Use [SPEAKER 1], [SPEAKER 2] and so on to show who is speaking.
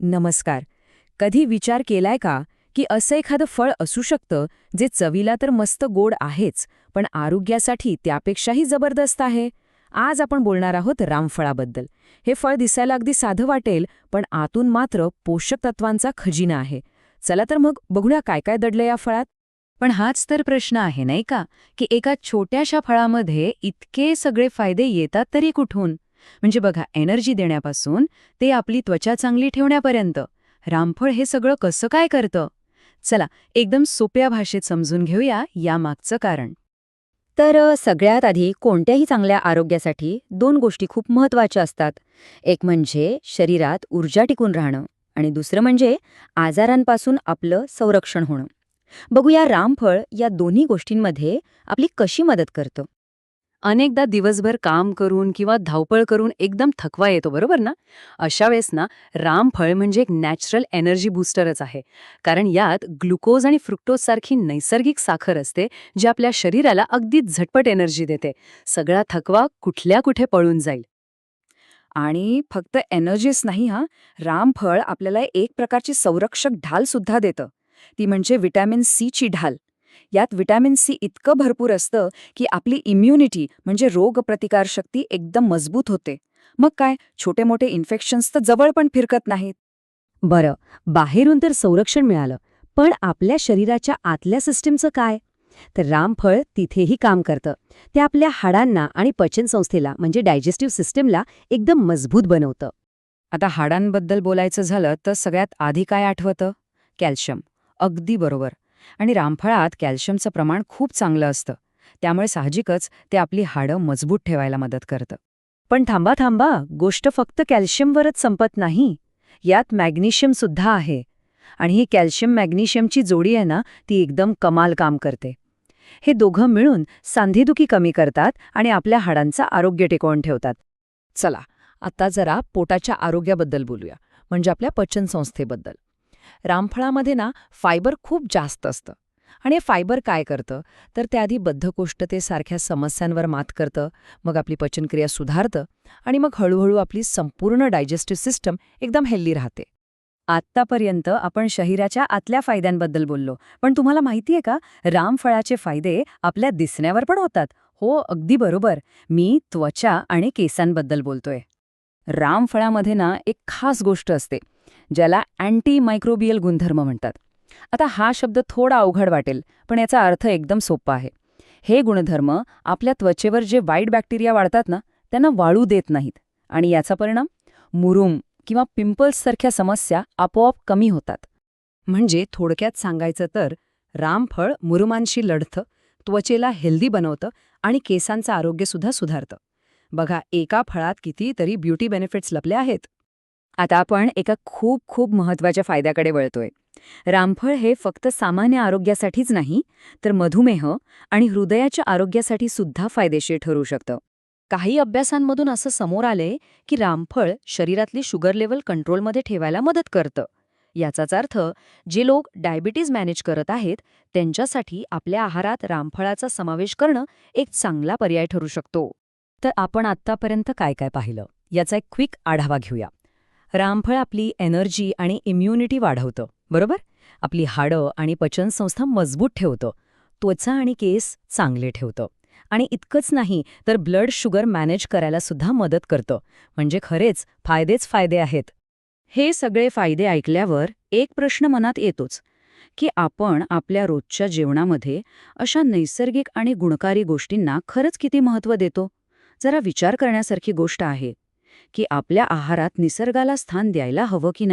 [SPEAKER 1] नमस्कार. कधी विचार केलाय का की असं एखादं फळ असू शकतं जे चवीला तर मस्त गोड आहेच पण आरोग्यासाठी त्यापेक्षाही जबरदस्त आहे? आज आपण बोलणार आहोत रामफळाबद्दल. हे फळ दिसायला अगदी साधं वाटेल पण आतून मात्र पोषक तत्वांचा खजिना आहे. चला तर मग बघूया काय काय दडलं या फळात.
[SPEAKER 2] पण हाच तर प्रश्न आहे नाही का? की एका छोट्याशा फळामध्ये इतके सगळे फायदे येतात तरी कुठून? म्हणजे बघा एनर्जी देण्यापासून ते आपली त्वचा चांगली ठेवण्यापर्यंत. रामफळ हे सगळं कसं काय करतं? चला एकदम सोप्या भाषेत समजून घेऊया यामागचं कारण.
[SPEAKER 3] तर सगळ्यात आधी कोणत्याही चांगल्या आरोग्यासाठी दोन गोष्टी खूप महत्त्वाच्या असतात. एक म्हणजे शरीरात ऊर्जा टिकून राहणं आणि दुसरं म्हणजे आजारांपासून आपलं संरक्षण होणं. बघूया रामफळ या दोन्ही गोष्टींमध्ये आपली कशी मदत करतं.
[SPEAKER 2] अनेकदा दिवसभर काम करून किंवा धावपळ करून एकदम थकवा येतो बरोबर ना? अशा वेळेस ना रामफळ म्हणजे एक नॅचरल एनर्जी बूस्टरच आहे. कारण यात ग्लुकोज आणि फ्रुक्टोज सारखी नैसर्गिक साखर असते जी आपल्या शरीराला अगदी झटपट एनर्जी देते. सगळा थकवा कुठल्या कुठे पळून जाईल?
[SPEAKER 1] आणि फक्त एनर्जीच नाही हा रामफळ आपल्याला एक प्रकारची संरक्षक ढाल सुद्धा देतं. ती म्हणजे व्हिटॅमिन सीची ढाल. यात विटॅमिन सी इतकं भरपूर असतं की आपली इम्युनिटी म्हणजे रोगप्रतिकारशक्ती एकदम मजबूत होते. मग काय? छोटे मोठे इन्फेक्शन्स तर जवळ पण फिरकत नाहीत.
[SPEAKER 3] बरं बाहेरून तर संरक्षण मिळालं पण आपल्या शरीराच्या आतल्या सिस्टीमचं काय? तर रामफळ तिथेही काम करतं. ते आपल्या हाडांना आणि पचनसंस्थेला म्हणजे डायजेस्टिव्ह सिस्टीमला एकदम मजबूत बनवतं.
[SPEAKER 1] आता हाडांबद्दल बोलायचं झालं तर सगळ्यात आधी काय आठवतं? कॅल्शियम. अगदी बरोबर. आणि रामफळात कॅल्शियमचं प्रमाण खूप चांगलं असतं. त्यामुळे साहजिकच ते आपली हाडं मजबूत ठेवायला मदत करतं.
[SPEAKER 3] पण थांबा थांबा. गोष्ट फक्त कॅल्शियमवरच संपत नाही. यात मॅग्नेशियम सुद्धा आहे. आणि ही कॅल्शियम मॅग्नेशियमची जोडी आहे ना ती एकदम कमाल काम करते. हे दोघं मिळून सांधेदुखी कमी करतात आणि आपल्या हाडांचं आरोग्य टिकवून ठेवतात.
[SPEAKER 1] चला आता जरा पोटाच्या आरोग्याबद्दल बोलूया. म्हणजे आपल्या पचनसंस्थेबद्दल. रामफळामध्ये ना फायबर खूप जास्त असतं. आणि हे फायबर काय करतं? तर त्याआधी बद्धकोष्ठतेसारख्या समस्यांवर मात करतं मग आपली पचनक्रिया सुधारतं आणि मग हळूहळू आपली संपूर्ण डायजेस्टिव्ह सिस्टम एकदम हेल्दी राहते.
[SPEAKER 3] आत्तापर्यंत आपण शरीराच्या आतल्या फायद्यांबद्दल बोललो पण तुम्हाला माहितीये का? रामफळाचे फायदे आपल्या दिसण्यावर पण होतात. हो अगदी बरोबर. मी त्वचा आणि केसांबद्दल बोलतोय. रामफळामध्ये ना एक खास गोष्ट असते. ज्याला अँटी मायक्रोबियल गुणधर्म म्हणतात. आता हा शब्द थोडा अवघड वाटेल पण याचा अर्थ एकदम सोपा आहे. हे गुणधर्म आपल्या त्वचेवर जे वाईट बॅक्टेरिया वाढतात ना त्यांना वाळू देत नाहीत. आणि याचा परिणाम? मुरुम किंवा पिंपल्ससारख्या समस्या आपोआप कमी होतात.
[SPEAKER 1] म्हणजे थोडक्यात सांगायचं तर रामफळ मुरुमांशी लढतं त्वचेला हेल्दी बनवतं आणि केसांचं आरोग्यसुद्धा सुधारतं. बघा एका फळात कितीतरी ब्युटी बेनिफिट्स लपले आहेत.
[SPEAKER 3] आता आपण एका खूप खूप महत्त्वाच्या फायद्याकडे वळतोय. रामफळ हे फक्त सामान्य आरोग्यासाठीच नाही तर मधुमेह आणि हृदयाच्या आरोग्यासाठी सुद्धा फायदेशीर ठरू शकतं.
[SPEAKER 2] काही अभ्यासांमधून असं समोर आलंय की रामफळ शरीरातली शुगर लेवल कंट्रोलमध्ये ठेवायला मदत करतं. याचाच अर्थ जे लोक डायबिटीज मॅनेज करत आहेत त्यांच्यासाठी आपल्या आहारात रामफळाचा समावेश करणं एक चांगला पर्याय ठरू शकतो.
[SPEAKER 3] तर आपण आत्तापर्यंत काय काय पाहिलं? याचा एक क्विक आढावा घेऊया. रामफळ आपली एनर्जी आणि इम्युनिटी वाढवतं बरोबर? आपली हाडं आणि पचनसंस्था मजबूत ठेवतं त्वचा आणि केस चांगले ठेवतं. आणि इतकंच नाही तर ब्लड शुगर मॅनेज करायला सुद्धा मदत करतं. म्हणजे खरेच फायदेच फायदे आहेत.
[SPEAKER 2] हे सगळे फायदे ऐकल्यावर एक प्रश्न मनात येतोच की आपण आपल्या रोजच्या जेवणामध्ये अशा नैसर्गिक आणि गुणकारी गोष्टींना खरंच किती महत्त्व देतो? जरा विचार करण्यासारखी गोष्ट आहे. की आपल्या आहारात निसर्गाला स्थान द्यायला हवं की नाही?